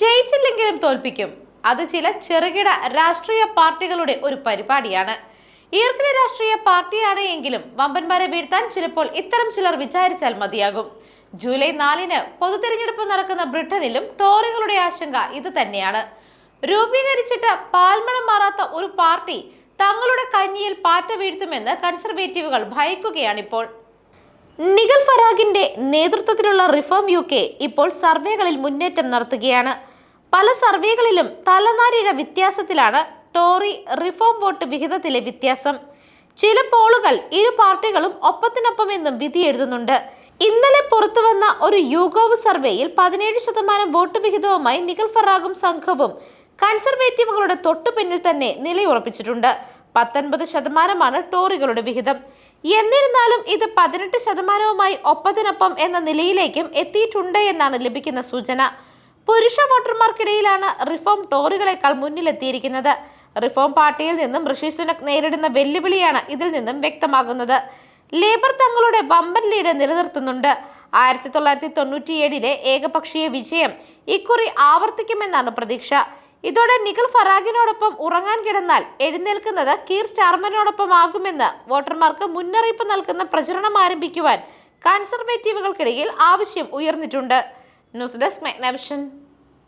ജയിച്ചില്ലെങ്കിലും തോൽപ്പിക്കും. അത് ചില ചെറുകിട രാഷ്ട്രീയ പാർട്ടികളുടെ ഒരു പരിപാടിയാണ്. ഈർക്കിലെ രാഷ്ട്രീയ പാർട്ടിയാണ് എങ്കിലും വമ്പന്മാരെ വീഴ്ത്താൻ ചിലപ്പോൾ ഇത്തരം ചിലർ വിചാരിച്ചാൽ മതിയാകും. ജൂലൈ നാലിന് പൊതുതെരഞ്ഞെടുപ്പ് നടക്കുന്ന ബ്രിട്ടനിലും ടോറികളുടെ ആശങ്ക ഇത് തന്നെയാണ്. രൂപീകരിച്ചിട്ട് പാൽമണം മാറാത്ത ഒരു പാർട്ടി തങ്ങളുടെ കഞ്ഞിയിൽ പാറ്റ വീഴ്ത്തുമെന്ന് കൺസർവേറ്റീവുകൾ ഭയക്കുകയാണിപ്പോൾ. നിഗൽ ഫരാഗിന്റെ നേതൃത്വത്തിലുള്ള റിഫോം യു കെ ഇപ്പോൾ സർവേകളിൽ മുന്നേറ്റം നടത്തുകയാണ്. പല സർവേകളിലും തലനാരിഴ വ്യത്യാസത്തിലാണ് ടോറി റിഫോം വോട്ട് വിഹിതത്തിലെ വ്യത്യാസം. ചില പോളുകൾ ഇരു പാർട്ടികളും ഒപ്പത്തിനൊപ്പം എന്നും വിധി എഴുതുന്നുണ്ട്. ഇന്നലെ പുറത്തു വന്ന ഒരു യൂഗോവ് സർവേയിൽ പതിനേഴ് ശതമാനം വോട്ട് വിഹിതവുമായി നിഗൽ ഫറാഗും സംഘവും കൺസർവേറ്റീവുകളുടെ തൊട്ടു പിന്നിൽ തന്നെ നിലയുറപ്പിച്ചിട്ടുണ്ട്. പത്തൊൻപത് ശതമാനമാണ് ടോറികളുടെ വിഹിതം. എന്നിരുന്നാലും ഇത് പതിനെട്ട് ശതമാനവുമായി ഒപ്പത്തിനൊപ്പം എന്ന നിലയിലേക്കും എത്തിയിട്ടുണ്ട് എന്നാണ് ലഭിക്കുന്ന സൂചന. പുരുഷ വോട്ടർമാർക്കിടയിലാണ് റിഫോം ടോറികളെക്കാൾ മുന്നിലെത്തിയിരിക്കുന്നത്. റിഫോം പാർട്ടിയിൽ നിന്നും ഋഷി സുനക് നേരിടുന്ന വെല്ലുവിളിയാണ് ഇതിൽ നിന്നും വ്യക്തമാകുന്നത്. ലേബർ തങ്ങളുടെ വമ്പൻ ലീഡ് നിലനിർത്തുന്നുണ്ട്. ആയിരത്തി തൊള്ളായിരത്തി തൊണ്ണൂറ്റിയേഴിലെ ഏകപക്ഷീയ വിജയം ഇക്കുറി ആവർത്തിക്കുമെന്നാണ് പ്രതീക്ഷ. ഇതോടെ നിഖിൽ ഫറാഗിനോടൊപ്പം ഉറങ്ങാൻ കിടന്നാൽ എഴുന്നേൽക്കുന്നത് കീർ സ്റ്റാർമനോടൊപ്പം ആകുമെന്ന് വോട്ടർമാർക്ക് മുന്നറിയിപ്പ് നൽകുന്ന പ്രചരണം ആരംഭിക്കുവാൻ കൺസർവേറ്റീവുകൾക്കിടയിൽ ആവശ്യം ഉയർന്നിട്ടുണ്ട്. News desk മെഗ്നവിഷൻ.